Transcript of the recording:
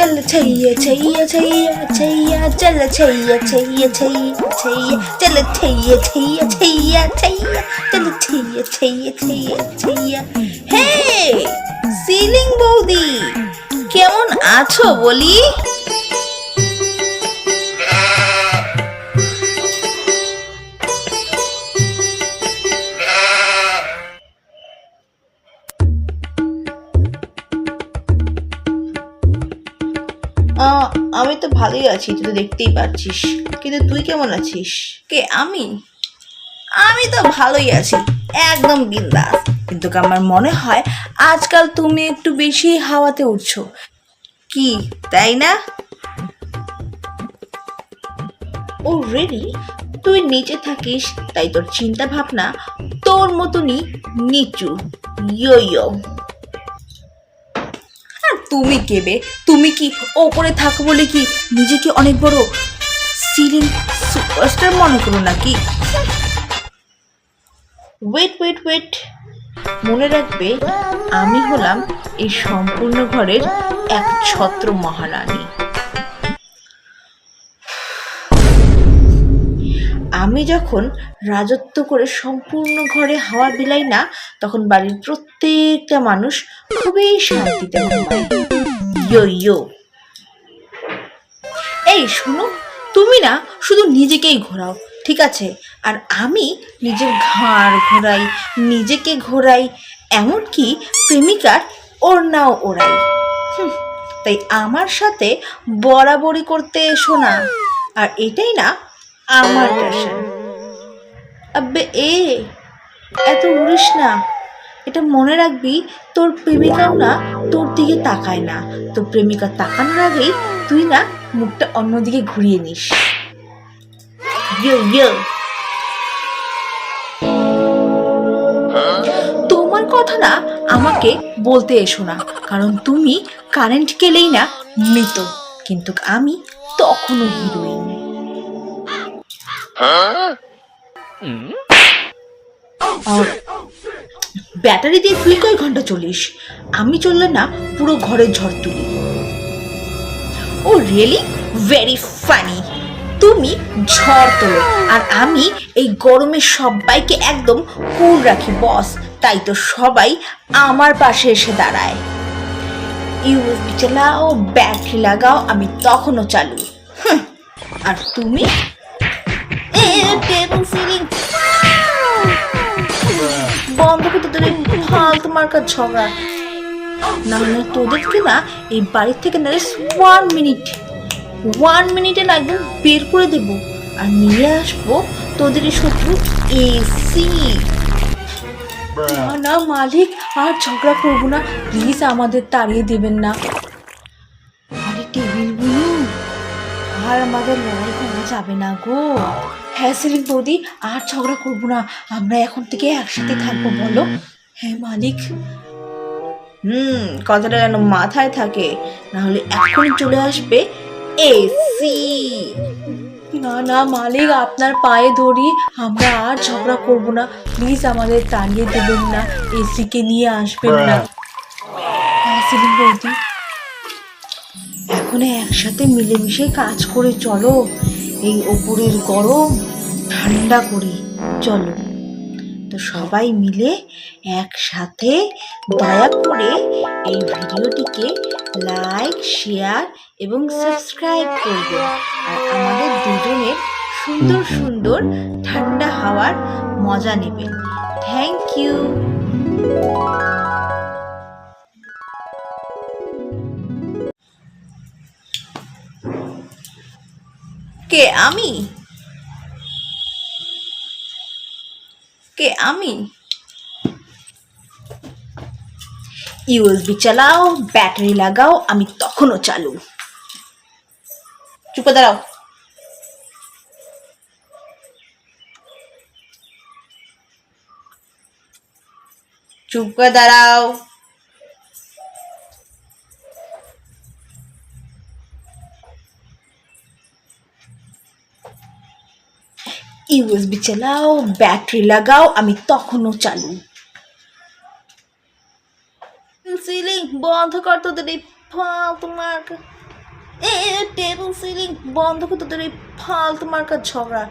चल छैया छैया छैया छैया चल छैया छैया छैया छैया चल छैया छैया छैया छैया चल छैया छैया छैया छैया হে সিলিং বৌদি কেমন আছো বলি আমি তো ভালোই আছি তুই তো দেখতেই পাচ্ছিস। কিন্তু তুই কেমন আছিস? কে আমি? আমি তো ভালোই আছি একদম বিন্দাস কিন্তু আমার মনে হয় আজকাল তুমি একটু বেশি হাওয়াতে উঠছো? কি তাই না? ও রেডি তুই নিচে থাকিস তাই তোর চিন্তা ভাবনা তোর মতনই নিচু। ইয়ো ইয়ো। তুমি কেবে? তুমি কি ওপরে থাকো বলে কি নিজেকে অনেক বড় সিলিং সুপারস্টার মনে করো নাকি? ওয়েট ওয়েট ওয়েট মনে রাখবে, আমি হলাম এই সম্পূর্ণ ঘরের এক ছত্র মহারানী আমি যখন রাজত্ব করে সম্পূর্ণ ঘরে হাওয়া বিলাই না, তখন বাড়ির প্রত্যেকটা মানুষ খুবই শান্তিতে ইয়ো ইয়ো। এই, শোনো, তুমি না শুধু নিজেকেই ঘোরাও, ঠিক আছে? আর আমি নিজের ঘাড় ঘোরাই, নিজেকে ঘোরাই, এমনকি প্রেমিকার ওড়নাও ওড়াই। তাই আমার সাথে বরাবরি করতে এসো না। আর এটাই না আমার প্যাশন আব্বে, এ, এত উড়িস না। এটা মনে রাখবি, তোর প্রেমিকাও না, তোর দিকে তাকায় না। তোর প্রেমিকা তাকানোর আগেই তুই না মুখটা অন্যদিকে ঘুরিয়ে নিস। তোমার কথা না আমাকে বলতে এসো না, কারণ তুমি কারেন্ট গেলেই না মৃত। কিন্তু আমি তখনও হিরোইন। ব্যাটারি দিয়ে তুই কয় ঘণ্টা চলিস? আমি চললে না, পুরো ঘরের ঝড় তুলি। ও রিয়েলি ভেরি ফানি তুমি ঝড় তোলো, আর আমি এই গরমে সবাইকে একদম কুল রাখি বস তাই তো সবাই আমার পাশে এসে দাঁড়ায়। ইউএসবি চালাও ব্যাটারি লাগাও, আমি তখনও চালু। আর তুমি? বন্ধ করতে তোদের ফালতু মার্কার ঝগড়া না হলে তোদেরকে না এই বাড়ির থেকে না ওয়ান মিনিট ওয়ান মিনিটে না একদম বের করে দেব আর নিয়ে আসব তোদের শত্রু এসি না মালিক আর ঝগড়া করব না প্লিজ আমাদের তাড়িয়ে দেবেন না আরে টেবিলগুলো আর আমাদের লড়াই করা যাবে না গো হ্যাঁ সেলিম বৌদি আর ঝগড়া করব না। আমরা এখন থেকে একসাথে থাকব বলো। হ্যাঁ মালিক। হুম কথাটা যেন মাথায় থাকে। না হলে এখনই চলে আসবে এসি। না না মালিক আপনার পায়ে ধরি। আমরা আর ঝগড়া করব না। প্লিজ আমাদের তাড়িয়ে দেবেন না। এসিকে নিয়ে আসবেন না। হ্যাঁ সেলিম বৌদি। এখন একসাথে মিলেমিশে কাজ করে চলো। এই ওপরের গরম ঠান্ডা করি, চলো। তো সবাই মিলে একসাথে দয়া করে এই ভিডিওটিকে লাইক, শেয়ার এবং সাবস্ক্রাইব করবে। আর আমাদের দুজনের সুন্দর সুন্দর ঠান্ডা হাওয়ার মজা নেবেন থ্যাংক ইউ। কে আমি? কে আমি? ইউএসবি চালাও, ব্যাটারি লাগাও, আমি তখনও চালু। চুপ দাঁড়াও। চুপ দাঁড়াও। ইউএসবি চালাও, ব্যাটারি লাগাও, আমি তখনও চালু। সিলিং বন্ধ কর তোদের এই ফালতু মার্কা। এ টেবিল সিলিং বন্ধ করে তোদের এই ফালতু মার্কা ঝগড়া।